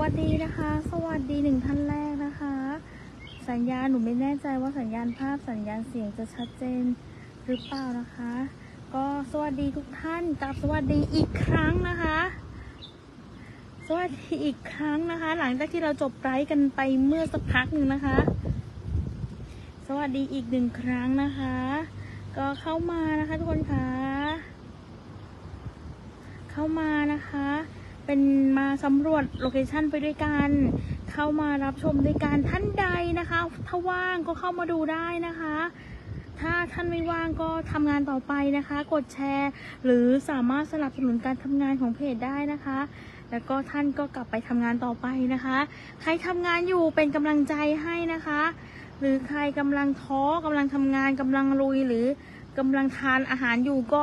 วัสดีนะคะ สวัสดีหนึ่งท่านแรกนะคะ สัญญาณหนูไม่แน่ใจว่าสัญญาณภาพสัญญาณเสียงจะชัดเจนหรือเปล่านะคะ ก็สวัสดีทุกท่านกับสวัสดีอีกครั้งนะคะ สวัสดีอีกครั้งนะคะ หลังจากที่เราจบไลฟ์กันไปเมื่อสักพักหนึ่งนะคะ สวัสดีอีกหนึ่งครั้งนะคะ ก็เข้ามานะคะทุกคนคะเข้ามานะคะ เป็นมาสำรวจโลเคชันไปด้วยกัน เข้ามารับชมด้วยกันท่านใดนะคะ ถ้าว่างก็เข้ามาดูได้นะคะ ถ้าท่านไม่ว่างก็ทำงานต่อไปนะคะ กดแชร์ หรือสามารถสนับสนุนการทำงานของเพจได้นะคะ แล้วก็ท่านก็กลับไปทำงานต่อไปนะคะ ใครทำงานอยู่เป็นกำลังใจให้นะคะ หรือใครกำลังท้อกำลังทำงานกำลังลุยหรือกำลังทานอาหารอยู่ก็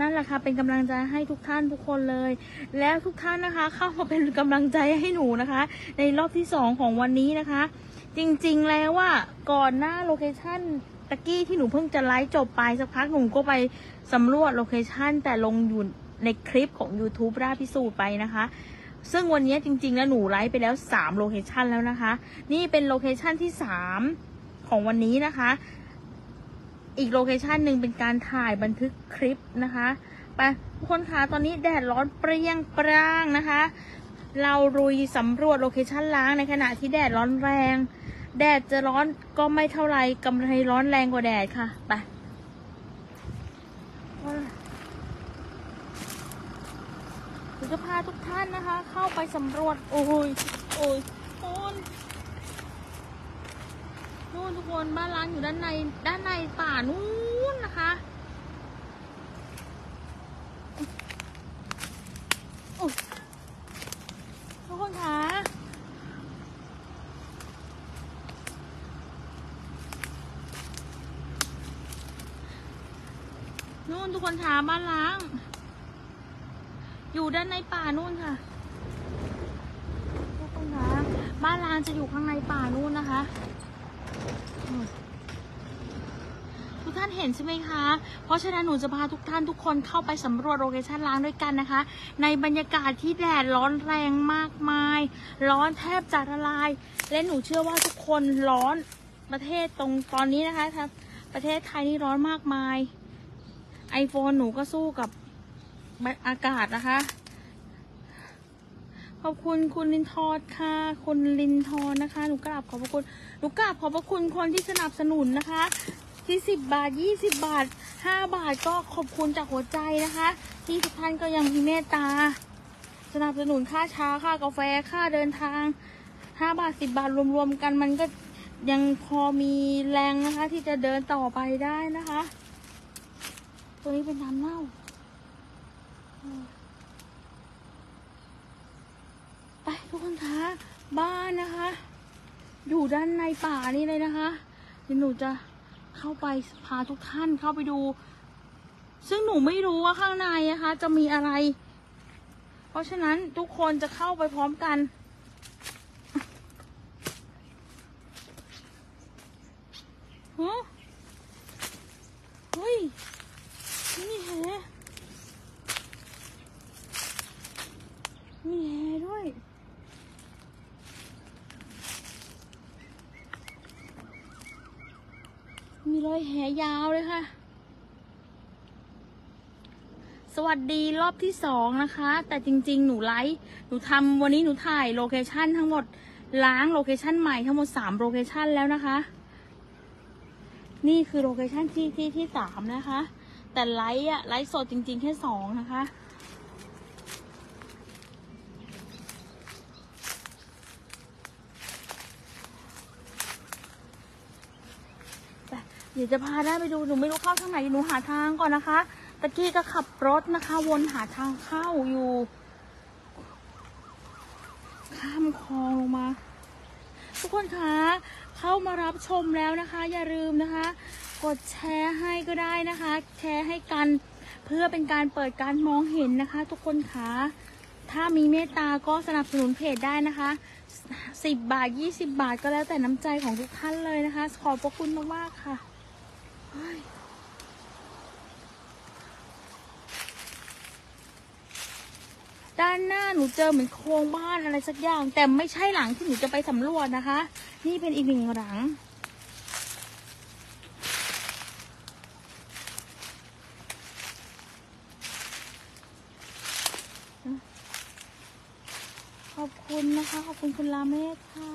นั่นแหละค่ะเป็นกำลังใจให้ทุกท่านทุกคนเลย แล้วทุกท่านนะคะ เข้ามาเป็นกำลังใจให้หนูนะคะ ในรอบที่สองของวันนี้นะคะ จริงๆแล้วว่าก่อนหน้าโลเคชั่นตะกี้ที่หนูเพิ่งจะไลฟ์จบไปสักพักหนูก็ไปสำรวจโลเคชั่นแต่ลงอยู่ในคลิปของ YouTube ราพิสูจน์ไปนะคะ ซึ่งวันนี้จริงๆ แล้วหนูไลฟ์ไปแล้ว3โลเคชันแล้วนะคะ นี่เป็นโลเคชันที่ 3 ของวันนี้นะคะ อีกโลเคชันหนึ่งเป็นการถ่ายบันทึกคลิปนะคะไปทุกคนคะตอนนี้แดดร้อนเปรี้ยงปร้างนะคะ เรารุยสำรวจโลเคชันล้างในขณะที่แดดร้อนแรง แดดจะร้อนก็ไม่เท่าไรกำไรร้อนแรงกว่าแดดค่ะไปจะพาทุกท่านนะคะ เข้าไปสำรวจ โอ้ยโอ้ย นู่นทุกคนบ้านร้านอยู่ด้านในด้านในป่านู้นนะคะ โอ้ยทุกคนคะนู่นทุกคนคะบ้านล้าง อยู่ด้านในป่านู่นค่ะ ทุกคนคะบ้านล้างจะอยู่ข้างในป่านู่นนะคะ ทุกท่านเห็นใช่ไหมคะ เพราะฉะนั้นหนูจะพาทุกท่านทุกคนเข้าไปสำรวจโลเคชั่นล้างด้วยกันนะคะ ในบรรยากาศที่แดดร้อนแรงมากมาย ร้อนแทบจะละลาย และหนูเชื่อว่าทุกคนร้อนประเทศตรงตอนนี้นะคะประเทศไทยนี่ร้อนมากมาย iPhone หนูก็สู้กับอากาศนะคะ ขอบคุณคุณลินทอดค่ะ คุณลินทอดนะคะ หนูกราบขอบพระคุณ หนูกราบขอบพระคุณคนที่สนับสนุนนะคะ ที่สิบบาทยี่สิบบาทห้าบาทก็ขอบคุณจากหัวใจนะคะที่ทุกท่านก็ยังมีเมตตา สนับสนุนค่าชาค่ากาแฟค่าเดินทางห้าบาทสิบบาทรวมๆกันมันก็ยังพอมีแรงนะคะ ที่จะเดินต่อไปได้นะคะตัวนี้เป็นน้ำเน่าไปทุกคนคะบ้านนะคะ อยู่ด้านในป่านี่เลยนะคะเดี๋ยวหนูจะ เข้าไปพาทุกท่านเข้าไปดู ซึ่งหนูไม่รู้ว่าข้างในนะคะ จะมีอะไร เพราะฉะนั้นทุกคนจะเข้าไปพร้อมกันฮะเฮ้ยนี่แฮะมีแฮด้วย มีรอ ยแหยาวเลยค่ะ สวัสดีรอบที่สองนะคะ แต่จริง ๆ หนูไลฟ์หนูทำวันนี้หนูถ่ายโลเคชันทั้งหมดล้างโลเคชันใหม่ทั้งหมดสามโลเคชันแล้วนะคะ นี่คือโลเคชันที่ที่ที่สามนะคะ แต่ไลฟ์อะไลฟ์สดจริง ๆ แค่สองนะคะ เดี๋ยวจะพาได้ไปดูหนูไม่รู้เข้าทางไหนหนูหาทางก่อนนะคะ ตะกี้ก็ขับรถนะคะ วนหาทางเข้าอยู่ ข้ามคลองลงมา ทุกคนคะเข้ามารับชมแล้วนะคะ อย่าลืมนะคะ กดแชร์ให้ก็ได้นะคะ แชร์ให้กันเพื่อเป็นการเปิดการมองเห็นนะคะ ทุกคนคะถ้ามีเมตตาก็สนับสนุนเพจได้นะคะสิบบาทยี่สิบาทก็แล้วแต่น้ำใจของทุกท่านเลยนะคะ ขอบพระคุณมากๆค่ะ ด้านหน้าหนูเจอเหมือนโครงบ้านอะไรสักอย่าง แต่ไม่ใช่หลังที่หนูจะไปสำรวจนะคะ นี่เป็นอีกหนึ่งหลัง ขอบคุณนะคะ ขอบคุณคุณลาเมฆค่ะ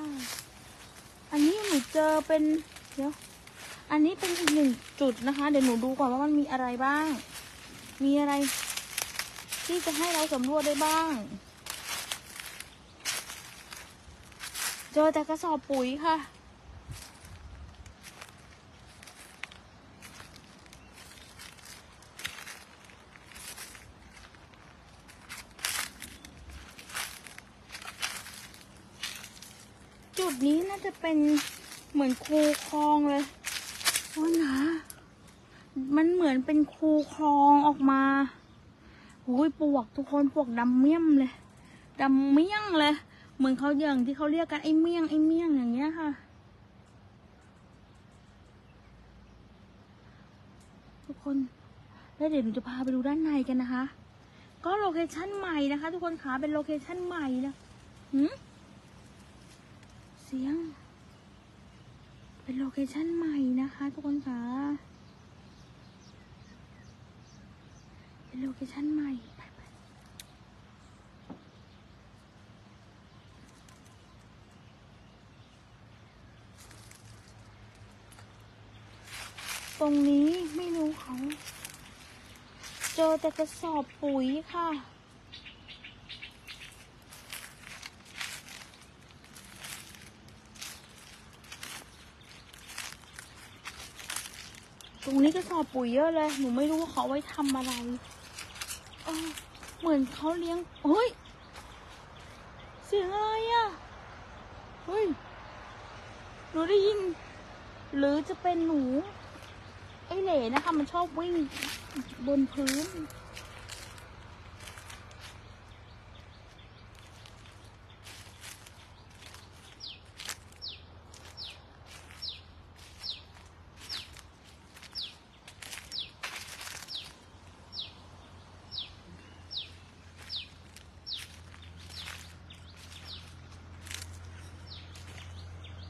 อันนี้หนูเจอเป็น เดี๋ยว อันนี้เป็นอีกหนึ่งจุดนะคะ เดี๋ยวหนูดูก่อนว่ามันมีอะไรบ้าง มีอะไร ที่จะให้เราสำรวจได้บ้าง เจอแต่กระสอบปุ๋ยค่ะ จุดนี้น่าจะเป็นเหมือนคูคลองเลยโอ้ยนะ มัน เป็นคูคลองออกมาโอ้ยปวกทุกคนปวกดำเมี่ยมเลยดำเมี่ยงเลย เหมือนเขาอย่างที่เขาเรียกกันไอ้เมี่ยงไอ้เมี่ยงอย่างเงี้ยค่ะทุกคนแล้วเดี๋ยวหนูจะพาไปดูด้านในกันนะคะ ก็โลเคชั่นใหม่นะคะ ทุกคนคะเป็นโลเคชั่นใหม่นะหืมเสียง เป็นโลเคชั่นใหม่นะคะ ทุกคนคะเป็น โลเคชั่นใหม่ไปไปตรงนี้ไม่รู้เขา เจอแต่กระสอบปุ๋ยค่ะ ตรงนี้ก็สอบปุ๋ยเยอะเลย หนูไม่รู้ว่าเขาไว้ทำอะไร เหมือนเขาเลี้ยงเฮ้ย เสียงอะไรอะเฮ้ย หนูได้ยิน หรือจะเป็นหนู ไอ้เหล่นะคะ มันชอบวิ่งบนพื้น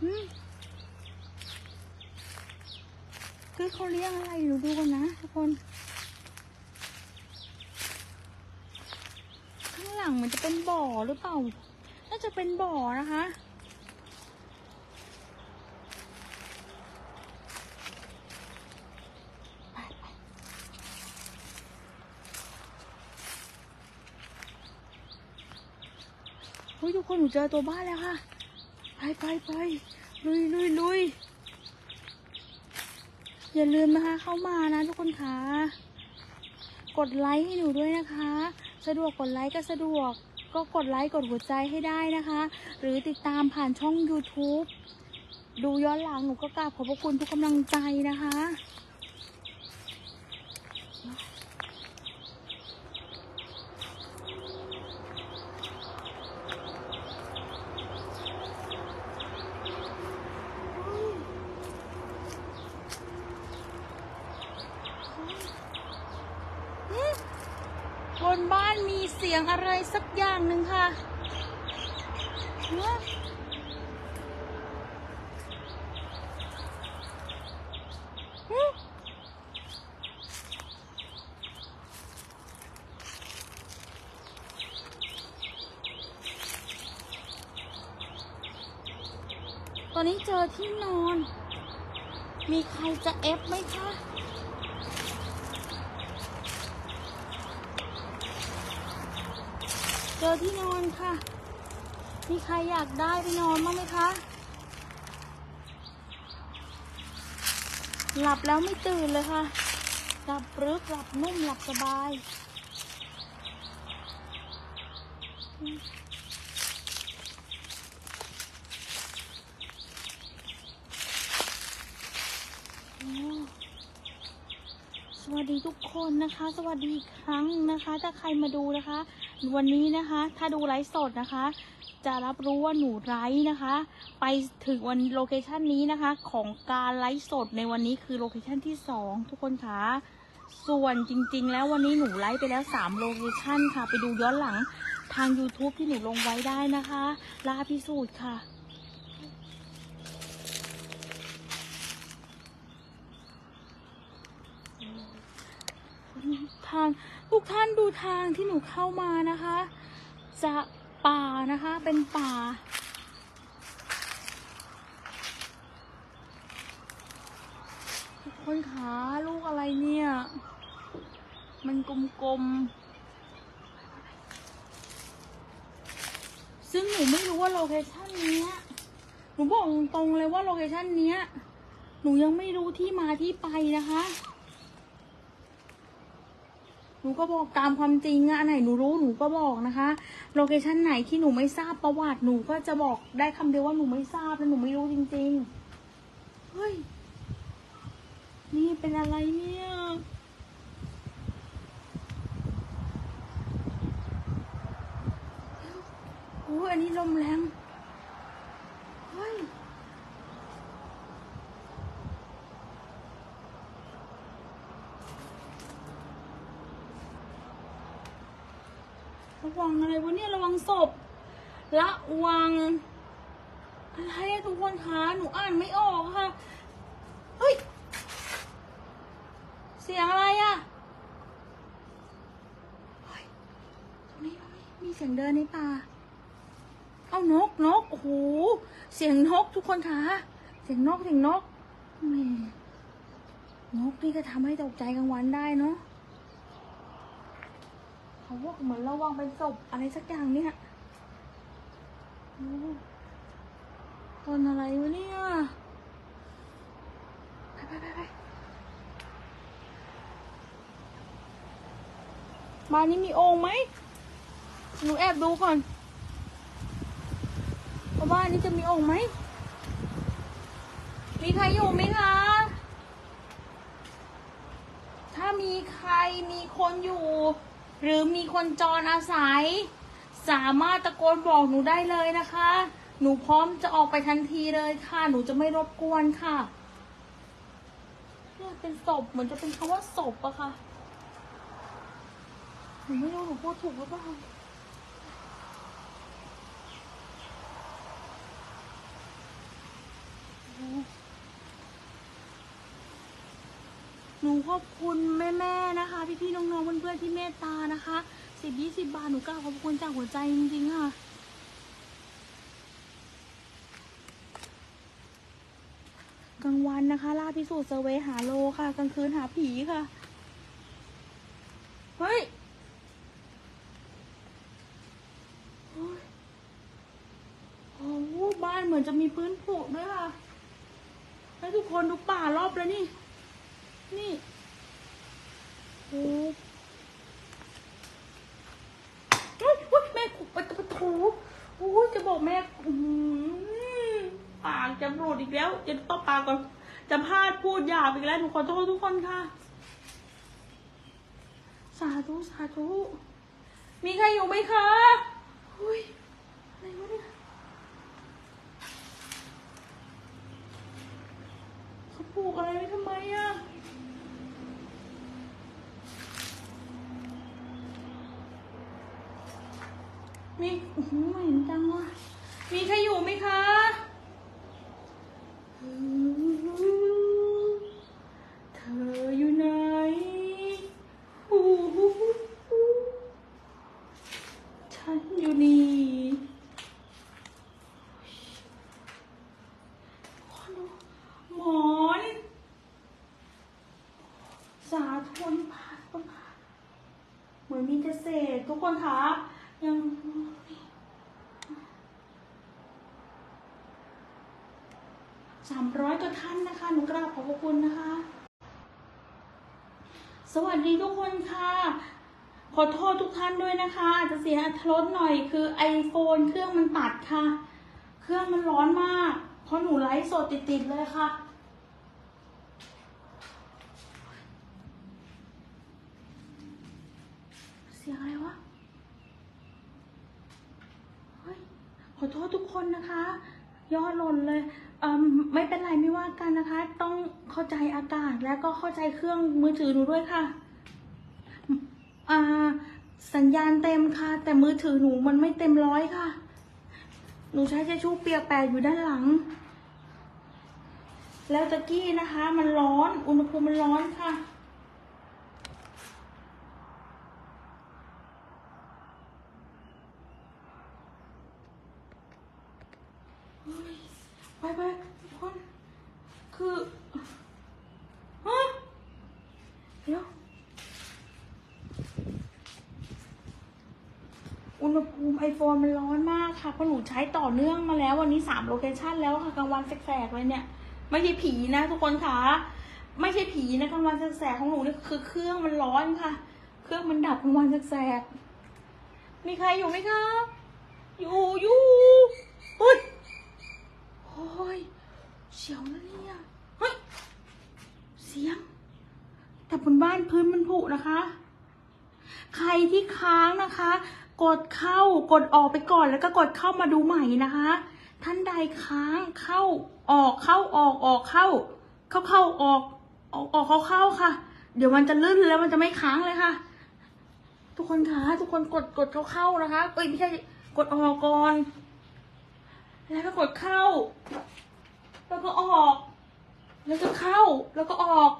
อืมคือเขาเลี้ยงอะไรหนูดูกันนะทุกคน ข้างหลังมันจะเป็นบ่อหรือเปล่า น่าจะเป็นบ่อนะคะไปไปเฮ้ยทุกคนหนูเจอตัวบ้านแล้วค่ะ ไปไปไปลุยลุยลุยอย่าลืมนะคะเข้ามานะทุกคนคะกดไลค์ให้หนูด้วยนะคะ สะดวกกดไลค์ก็สะดวก ก็กดไลค์กดหัวใจให้ได้นะคะ หรือติดตามผ่านช่อง YouTube ดูย้อนหลังหนูก็กราบขอบพระคุณทุกกำลังใจนะคะ บนบ้านมีเสียงอะไรสักอย่างหนึ่งค่ะเฮ้ยเฮ้ยต อนนี้เจอที่นอน มีใครจะเอฟไหมคะเจอที่นอนค่ะ มีใครอยากได้ไปนอนบ้างไหมคะ หลับแล้วไม่ตื่นเลยค่ะ หลับปรึกหลับนุ่มหลับสบาย โอ้สวัสดีทุกค นนะคะ สวัสดีอีกครั้งนะคะ ถ้าใครมาดูนะคะ วันนี้นะคะ ถ้าดูไลฟ์สดนะคะ จะรับรู้ว่าหนูไลฟ์นะคะ ไปถึงวันโลเคชันนี้นะคะ ของการไลฟ์สดในวันนี้คือโลเคชันที่สองทุกคนคะส่วนจริงๆ แล้ววันนี้หนูไลฟ์ไปแล้วสามโลเคชันค่ะ ไปดูย้อนหลังทาง YouTube ที่หนูลงไว้ได้นะคะลาพิสูจน์ค่ะ ทางทุกท่านดูทางที่หนูเข้ามานะคะ จะป่านะคะเป็นป่า ทุกคนขาลูกอะไรเนี่ย มันกลมๆ ซึ่งหนูไม่รู้ว่าโลเคชั่นนี้หนูบอกตรงๆเลยว่าโลเคชั่นนี้หนูยังไม่รู้ที่มาที่ไปนะคะ หนูก็บอกตามความจริงอะอันไหนหนูรู้หนูก็บอกนะคะ โลเคชันไหนที่หนูไม่ทราบประวัติหนูก็จะบอกได้คำเดียวว่าหนูไม่ทราบและหนูไม่รู้จริงๆ เฮ้ย นี่เป็นอะไรเนี่ย โอ้ยอันนี้ลมแรง เฮ้ย ระวังอะไรวะเนี่ยระวัง ศพระวัง อะไรอะทุกคนคะหนูอ่านไม่ออกค่ะ เฮ้ย เสียงอะไรอะเฮ้ยตรงนี้ตรงนี้มีเสียงเดินในป่า เอานกนกโอ้โห เสียงนกทุกคนคะเสียงนกเสียงนกแหม่นกนี่ก็ทำให้ตกใจกลางวันได้เนาะ เขาว่าเหมือนระวังเป็นศพอะไรสักอย่างเนี่ยโอ้ต้นอะไรวะเนี่ย ไปไปไปไปบ้านนี้มีโอ่งไหม หนูแอบดูก่อนว่าบ้านนี้จะมีโอ่งไหม มีใครอยู่ไหมคะ ถ้ามีใครมีคนอยู่ หรือมีคนจรอาศัย สามารถตะโกนบอกหนูได้เลยนะคะ หนูพร้อมจะออกไปทันทีเลยค่ะ หนูจะไม่รบกวนค่ะเนี่ยเป็นศพเหมือนจะเป็นคำว่าศพอะค่ะหนูไม่รู้หนูพูดถูกหรือเปล่าห นูขอบคุณแม่ๆนะคะ พี่ๆน้องๆเพื่อนๆที่เมตตานะคะสิบยี่สิบบาทหนูกราขอบคุณจากหัวใจจริงๆค่ะกลางวันนะคะล่าพิสูจน์เซเวหาโลค่ะ กลางคืนหาผีค่ะ เฮ้ยโอ้ยโอ้โหบ้านเหมือนจะมีพื้นผุด้วยค่ะแล้ทุกคนดูป่ารอบแล้วนี่โอ้เฮ้ยเฮ้ยแม่ขุปะตะปะถูโอ้ยจะบอกแม่อื้อหือปากจะหลุดอีกแล้ว จะต้องปา ก่อนจะพลาดพูดหยาบอีกแล้วหนูขอโทษทุกคนค่ะ สาธุสาธุมีใครอยู่ไหมคะอุ้ยอะไรวะเนี่ยเขาปลูกอะไรไว้ทำไมอะมีอื้อหือเห็นจังวะมีใครอยู่ไหมคะเธออยู่ไหนอู้หูฉันอยู่นี่หมอน สาธุนิพพานต้นไม้เหมือนมีเกษตรทุกคนคะยังสามร้อยกว่าท่านนะคะ หนูก ราบขอบพระคุณนะคะ สวัสดีทุกคนค่ะ ขอโทษทุกท่านด้วยนะคะอาจจะเสียอัตรสหน่อยคือ iPhone เครื่องมันตัดค่ะ เครื่องมันร้อนมาก เพราะหนูไลฟ์สดติดๆเลยค่ะเสียงอะไรวะเฮ้ยขอโทษทุกคนนะคะ ยอดหล่นเลย ไม่เป็นไรไม่ว่ากันนะคะ ต้องเข้าใจอากาศและก็เข้าใจเครื่องมือถือหนูด้วยค่ะอ่าสัญญาณเต็มค่ะ แต่มือถือหนูมันไม่เต็มร้อยค่ะ หนูใช้เชชูเปียกแปดอยู่ด้านหลัง แล้วตะกี้นะคะ มันร้อน อุณหภูมิมันร้อนค่ะ เฮ้ย ไปไปทุกคน คือฮะเดี๋ยว อุณหภูมิไอโฟนมันร้อนมากค่ะเพราะหนูใช้ต่อเนื่องมาแล้ว วันนี้สามโลเคชันแล้วค่ะกลางวันแสกๆเลยเนี่ย ไม่ใช่ผีนะทุกคนค่ะ ไม่ใช่ผีนะกลางวันแสกๆของหนูนี่คือเครื่องมันร้อนค่ะ เครื่องมันดับกลางวันแสกๆมีใครอยู่ไหมครับอยู่อยู่เฮ้ย อ้ยเสียวนะเนี่ยเฮ้ย เสียง แต่บนบ้านพื้นมันผุนะคะ ใครที่ค้างนะคะ กดเข้ากดออกไปก่อนแล้วก็กดเข้ามาดูใหม่นะคะ ท่านใดค้างเข้าออกเข้าออกออกเข้า เข้าเข้าออกออกออกเข้าเข้าค่ะ เดี๋ยวมันจะลื่นแล้วมันจะไม่ค้างเลยค่ะ ทุกคนคะทุกคนกดกดเข้าเข้านะคะเอ้ยไม่ใช่กดออกก่อน แล้วก็กดเข้า แล้วก็ออก แล้วก็เข้า แล้วก็ออก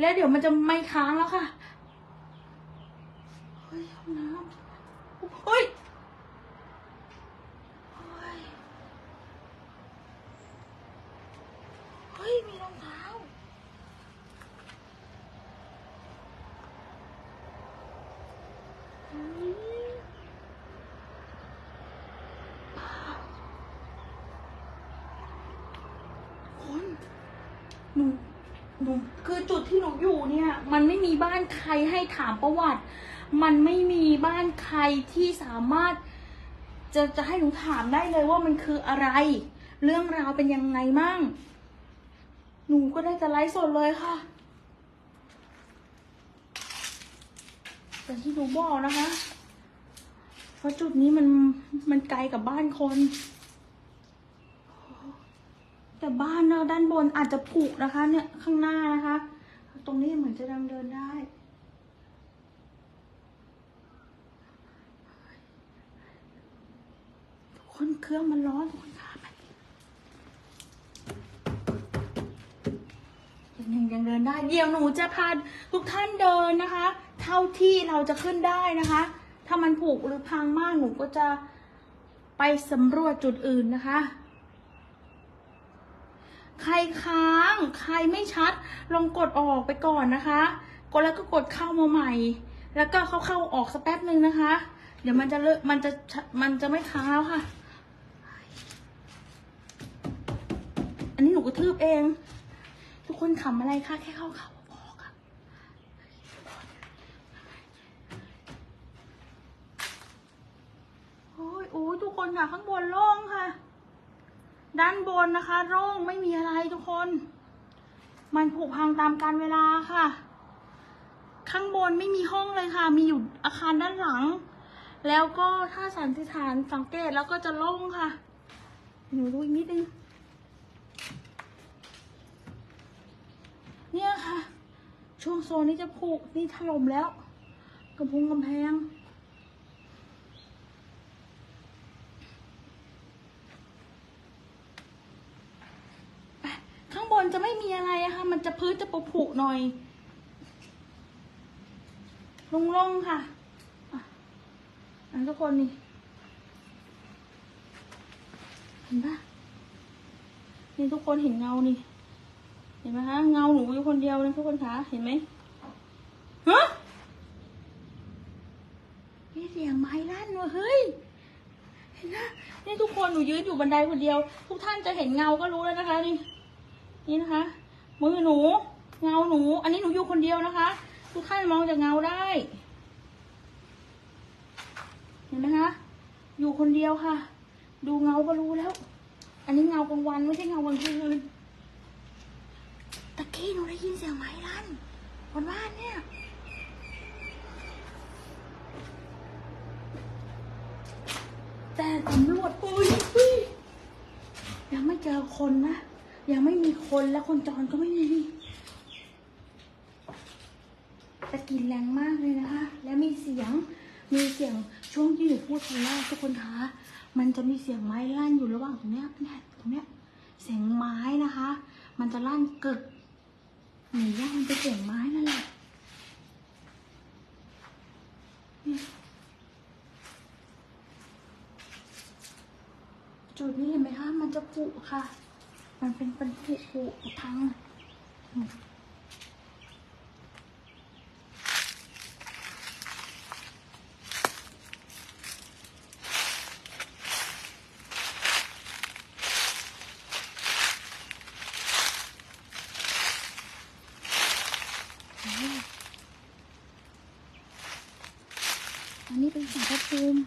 แล้วเดี๋ยวมันจะไม่ค้างแล้วค่ะ เฮ้ยห้องน้ำเฮ้ยเฮ้ย เฮ้ย มีรองเท้า เฮ้ยคนหนู หนูคือจุดที่หนูอยู่เนี่ย มันไม่มีบ้านใครให้ถามประวัติ มันไม่มีบ้านใครที่สามารถ จะจะให้หนูถามได้เลยว่ามันคืออะไร เรื่องราวเป็นยังไงมั่ง หนูก็ได้แต่ไลฟ์สดเลยค่ะแต่ที่หนูบอกนะคะเพราะจุดนี้มันมันไกลกับบ้านคนแต่บ้านเนอะด้านบนอาจจะผุนะคะเนี่ยข้างหน้านะคะ ตรงนี้เหมือนจะดำเดินได้ ทุกคนเครื่องมันร้อนทุกคนค่ะไปยังยังเดินได้ เดี๋ยวหนูจะพาทุกท่านเดินนะคะ เท่าที่เราจะขึ้นได้นะคะ ถ้ามันผุหรือพังมากหนูก็จะไปสำรวจจุดอื่นนะคะ ใครค้าง ใครไม่ชัด ลองกดออกไปก่อนนะคะ กดแล้วก็กดเข้ามาใหม่ แล้วก็เข้าเข้าออกสักแป๊บหนึ่งนะคะ เดี๋ยวมันจะเลอะมันจะมันจะไม่ค้างแล้วค่ะ อันนี้หนูกระทืบเอง ทุกคนขำอะไรคะแค่เข้าเขาพอค่ะโอ้ยโอ้ยทุกคนค่ะข้างบนโล่งค่ะ ด้านบนนะคะโล่งไม่มีอะไรทุกคน มันผุพังตามกาลเวลาค่ะ ข้างบนไม่มีห้องเลยค่ะ มีอยู่อาคารด้านหลัง แล้วก็ถ้าสันติฐานสังเกตแล้วก็จะโล่งค่ะหนูดูอีกนิดนึงเนี่ยค่ะ ช่วงโซนนี้จะผุนี่ถล่มแล้วกำพุงกำแพงบนจะไม่มี อะไรอะคะมันจะพื้นจะปุผุหน่อยโล่งๆค่ะอะอ่ทุกคนนี่เห็นปะนี่ทุกคนเห็นเงานี่ เห็นไหมคะเงาหนูอยู่คนเดียวนะทุกคนคะเห็นไหมฮะนี่เสียงไม้ลั่นว่ะเฮ้ยเห็นนะนี่ทุกคนหนูยืนอยู่บันไดคนเดียว ทุกท่านจะเห็นเงาก็รู้แล้วนะคะนี่นี่นะคะ มือหนู เงาหนู อันนี้หนูอยู่คนเดียวนะคะ ทุกท่านมองจากเงาได้ เห็นไหมคะ อยู่คนเดียวค่ะ ดูเงาก็รู้แล้ว อันนี้เงากลางวันไม่ใช่เงากลางคืนตะกี้หนูได้ยินเสียงไม้ลั่นบนบ้านเนี่ยแต่สำรวจปุยปุยยังไม่เจอคนนะ ยังไม่มีคนและคนจรก็ไม่มีต่กลิ่นแรงมากเลยนะคะ และมีเสียง มีเสียงช่วงที่หนูพูดคนแรกทุกคนคะมันจะมีเสียงไม้ลั่นอยู่ระหว่างตรงเนี้ยเนี่ยตรงเนี้ย เสียงไม้นะคะ มันจะลั่นกึกหนูว่ามันเป็นเสียงไม้นั่นแหละจุดนี้เห็นไหมคะ มันจะผุค่ะ มันเป็นเป็นผุผุทั้งอืมอันนี้เป็นสารพระภูมิ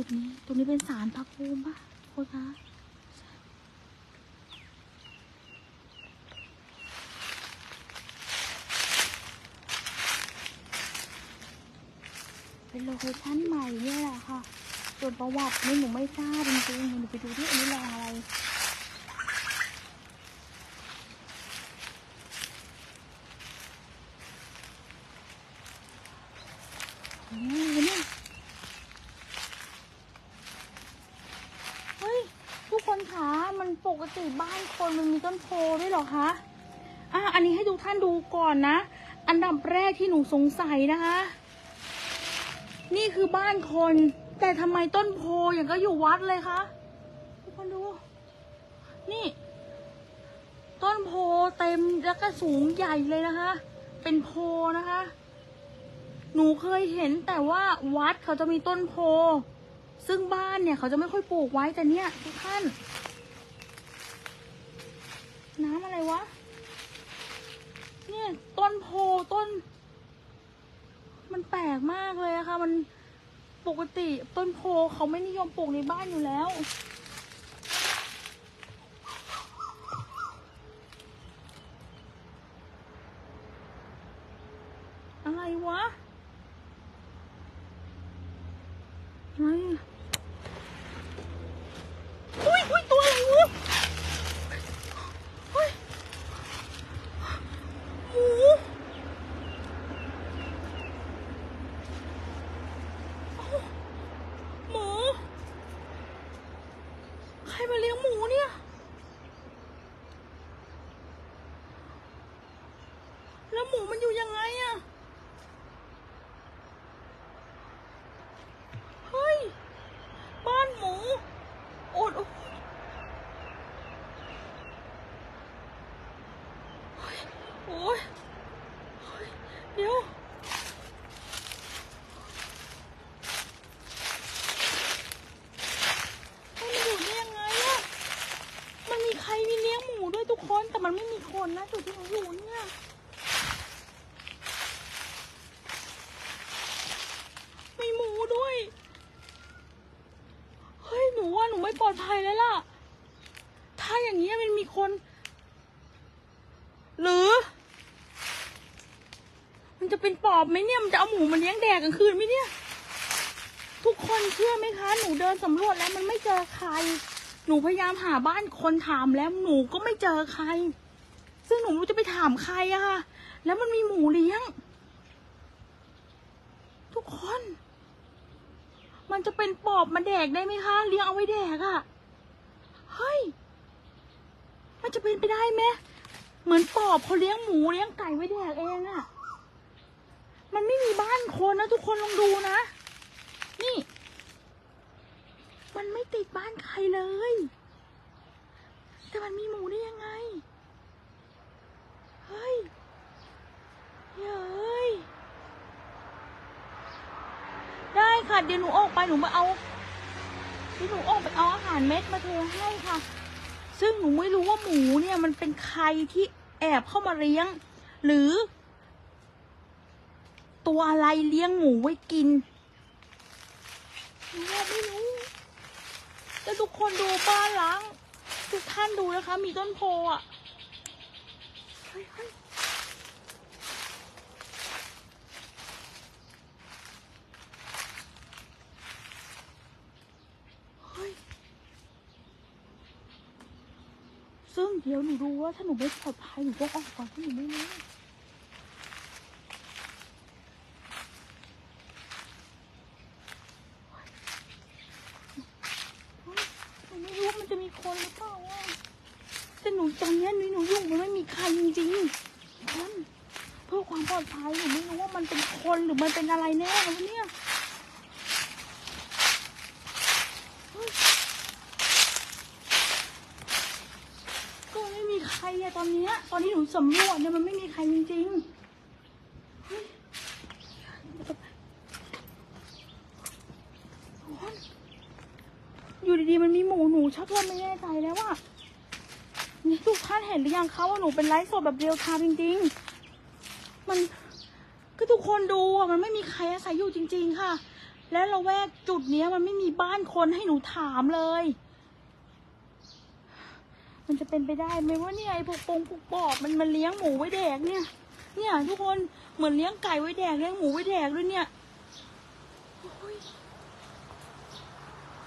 จุดนี้ ตรงนี้เป็นสารพระภูมิปะโคตรคะเป็นโลเคชั่นใหม่เนี่ยแหละค่ะส่วนประวัตินี่หนูไม่ทราบจริงๆหนูไปดูที่อันนี้รงอะไร โอ้โหเนี่ยเฮ้ย ทุกคนคะมันปกติบ้านคนมันมีต้นโพด้วยเหรอคะอะอันนี้ให้ทุกท่านดูก่อ นะ อันดับแรกที่หนูสงสัยนะคะ นี่คือบ้านคน แต่ทำไมต้นโพอย่างก็อยู่วัดเลยคะทุกคนดู นี่ ต้นโพเต็มแล้วก็สูงใหญ่เลยนะคะ เป็นโพนะคะ หนูเคยเห็นแต่ว่าวัดเขาจะมีต้นโพ ซึ่งบ้านเนี่ยเขาจะไม่ค่อยปลูกไว้แต่เนี่ยทุกท่าน น้ำอะไรวะ ต้นโพต้น มันแปลกมากเลยอะค่ะ มันปกติต้นโพเขาไม่นิยมปลูกในบ้านอยู่แล้ว อะไรวะอะไรอะอุ้ยอุ้ยตัวอะไรวะเฮ้ยหมูเอ้าหมู ใครมาเลี้ยงหมูเนี่ย แล้วห มันอยู่ยังไงอะเฮ้ย บ้านหมู โอดโอ้ยเฮ้ยโอ้ยเฮ้ยเดี๋ยว มันอยู่ได้ยังไงอะมันมีใครมีเลี้ยงหมูด้วยทุกคน แต่มันไม่มีคนนะจุดที่หนูอยู่เนี่ย มีหมูด้วย เฮ้ย หนูว่าหนูไม่ปลอด ภัยแล้วล่ะ ถ้าอย่างนี้มันมีคน หรือ มันจะเป็นปอบไหมเนี่ย มันจะเอาหมูมาเลี้ยงแดกกลางคืนไหมเนี่ย ทุกคนเชื่อไหมคะ หนูเดินสำรวจแล้วมันไม่เจอใคร หนูพยายามหาบ้านคนถามแล้วหนูก็ไม่เจอใคร ซึ่งหนูรู้จะไปถามใครอะค่ะ แล้วมันมีหมูเลี้ยง ทุกคน มันจะเป็นปอบมาแดกได้ไหมคะ เลี้ยงเอาไว้แดกอะเฮ้ย มันจะเป็นไปได้ไหมเหมือนปอบเขาเลี้ยงหมูเลี้ยงไก่ไว้แดกเองอะ มันไม่มีบ้านคนนะทุกคนลองดูนะ นี่ มันไม่ติดบ้านใครเลย แต่มันมีหมูได้ยังไง เฮ้ยเฮ้ย ได้ค่ะ เดี๋ยวหนูออกไปหนูมาเอาเดี๋ยวหนูออกไปเอาอาหารเม็ดมาเทให้ค่ะ ซึ่งหนูไม่รู้ว่าหมูเนี่ยมันเป็นใครที่แอบเข้ามาเลี้ยง หรือ ตัวอะไรเลี้ยงหมูไว้กินหนูไม่รู้แต่ทุกคนดูบ้านล้างทุกท่านดูนะคะ มีต้นโพอะเฮ้ย ดี๋ยวหนูดูว่าถ้าหนูไม่ปลอดภัยหนูต้องออกก่อนถ้าหนูไม่รู้หนูไม่รู้ว่ามันจะมีคนหรือเปล่าอะแต่หนูตอนนี้หนูหนูยู่งมันไม่มีใครจริงๆคนเพื่อความปลอดภัยหนูไม่รู้ว่ามันเป็นคนหรือมันเป็นอะไรแน่วะเนี่ย ก็ไม่มี ใครอะตอนเนี้ยตอนที่หนูสำรวจเนี่ยมันไม่มีใครจริงๆเฮ้ยโอ๊ยอยู่ดีๆมันมีหมูหนูชักเริ่มไม่แน่ใจแล้วว่านี่ทุกท่านเห็นหรือยังคะว่าหนูเป็นไลฟ์สดแบบเรียลไทม์จริง ๆ มันก็ทุกคนดูอะมันไม่มีใครอาศัยอยู่จริง ๆ ค่ะ และเราแวกจุดเนี้ยมันไม่มีบ้านคนให้หนูถามเลย มันจะเป็นไปได้ไหมว่าเนี่ยไอ้พวกปงพวกปอบมันมาเลี้ยงหมูไว้แดกเนี่ย เนี่ย ทุกคนเหมือนเลี้ยงไก่ไว้แดกเลี้ยงหมูไว้แดกด้วยเนี่ย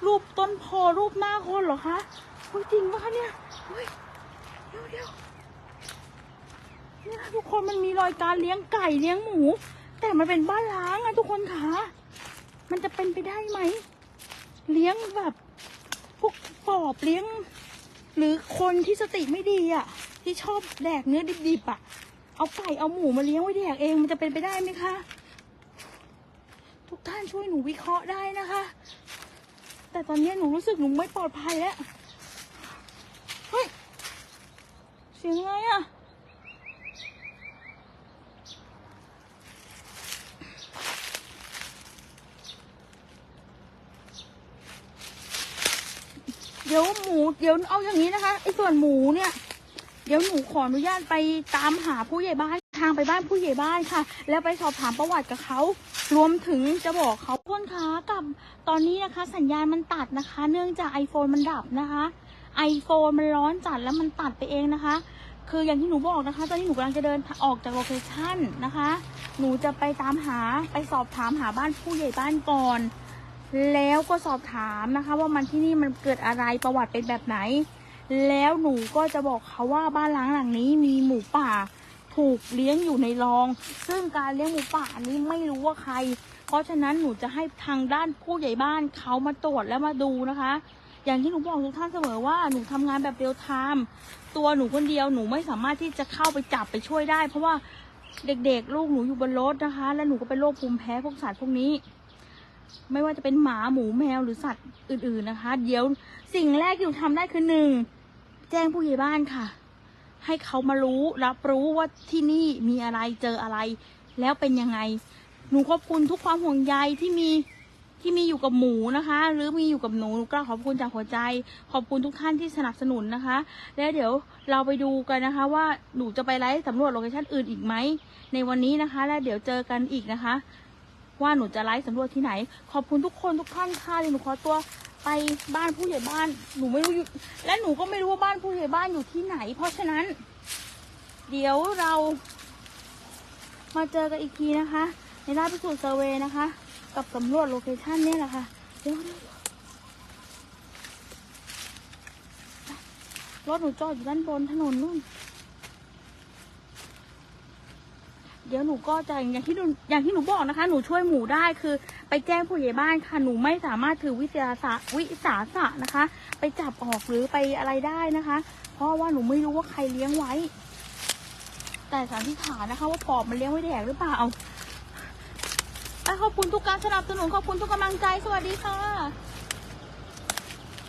รูปต้นโพรูปหน้าคนเหรอคะเฮ้ยจริงปะคะเนี่ยเฮ้ยเดี๋ยวเดี๋ยวเนี่ยทุกคนมันมีรอยการเลี้ยงไก่เลี้ยงหมู แต่มันเป็นบ้านล้างอะทุกคนคะมันจะเป็นไปได้ไหม เลี้ยงแบบ พวกปอบเลี้ยง หรือคนที่สติไม่ดีอะ ที่ชอบแดกเนื้อดิบๆอะ เอาไก่เอาหมูมาเลี้ยงไว้แดกเองมันจะเป็นไปได้ไหมคะ ทุกท่านช่วยหนูวิเคราะห์ได้นะคะ แต่ตอนนี้หนูรู้สึกหนูไม่ปลอดภัยแล้ว เฮ้ย เสียงอะไรอะ เดี๋ยวหมูเดี๋ยวเอาอย่างนี้นะคะไอ้ส่วนหมูเนี่ย เดี๋ยวหนูขออนุญาตไปตามหาผู้ใหญ่บ้านทางไปบ้านผู้ใหญ่บ้านค่ะ แล้วไปสอบถามประวัติกับเขารวมถึงจะบอกเขาคนค้ากับตอนนี้นะคะ สัญญาณมันตัดนะคะ เนื่องจาก iPhone มันดับนะคะ iPhone มันร้อนจัดแล้วมันตัดไปเองนะคะ คืออย่างที่หนูบอกนะคะ ตอนนี้หนูกำลังจะเดินออกจากโลเคชั่นนะคะ หนูจะไปตามหาไปสอบถามหาบ้านผู้ใหญ่บ้านก่อน แล้วก็สอบถามนะคะว่ามันที่นี่มันเกิดอะไรประวัติเป็นแบบไหน แล้วหนูก็จะบอกเขาว่าบ้านล้างหลังนี้มีหมูป่าถูกเลี้ยงอยู่ในรอง ซึ่งการเลี้ยงหมูป่านี้ไม่รู้ว่าใคร เพราะฉะนั้นหนูจะให้ทางด้านผู้ใหญ่บ้านเขามาตรวจแล้วมาดูนะคะ อย่างที่หนูบอกทุกท่านเสมอว่าหนูทำงานแบบเรียลไทม์ตัวหนูคนเดียวหนูไม่สามารถที่จะเข้าไปจับไปช่วยได้ เพราะว่าเด็กๆ ลูกหนูอยู่บนรถนะคะ และหนูก็เป็นโรคภูมิแพ้พวกสัตว์พวกนี้ ไม่ว่าจะเป็นหมาหมูแมวหรือสัตว์อื่นๆนะคะ เดี๋ยวสิ่งแรกที่หนูทำได้คือหนึ่งแจ้งผู้ใหญ่บ้านค่ะ ให้เขามารู้รับรู้ว่าที่นี่มีอะไรเจออะไร แล้วเป็นยังไง หนูขอบคุณทุกความห่วงใยที่มีที่มีอยู่กับหมูนะคะ หรือมีอยู่กับหนูหนูก็ขอบคุณจากหัวใจ ขอบคุณทุกท่านที่สนับสนุนนะคะ แล้วเดี๋ยวเราไปดูกันนะคะ ว่าหนูจะไปไลฟ์สำรวจโลเคชั่นอื่นอีกไหมในวันนี้นะคะ แล้วเดี๋ยวเจอกันอีกนะคะ ว่าหนูจะไลฟ์สำรวจที่ไหน ขอบคุณทุกคนทุกท่านค่ะเดี๋ยวหนูขอตัวไปบ้านผู้ใหญ่บ้าน หนูไม่รู้อยู่และหนูก็ไม่รู้ว่าบ้านผู้ใหญ่บ้านอยู่ที่ไหน เพราะฉะนั้น เดี๋ยวเรามาเจอกันอีกทีนะคะ ในด้านพิสูจน์เซอร์เวนะคะ กับสำรวจโลเคชั่นเนี่ยแหละค่ะเดี๋ยวรถหนูจอดอยู่ด้านบนถนนนู่น เดี๋ยวหนูก็จะอย่างที่หนูอย่างที่หนูบอกนะคะ หนูช่วยหมูได้คือ ไปแจ้งผู้ใหญ่บ้านค่ะ หนูไม่สามารถถือวิทยาศาสตร์วิสาสะนะคะ ไปจับออกหรือไปอะไรได้นะคะ เพราะว่าหนูไม่รู้ว่าใครเลี้ยงไว้ แต่สันนิษฐานนะคะ ว่าปอบมันเลี้ยงไว้แดกหรือเปล่าอะขอบคุณทุกการสนับสนุนขอบคุณทุกกำลังใจสวัสดีค่ะ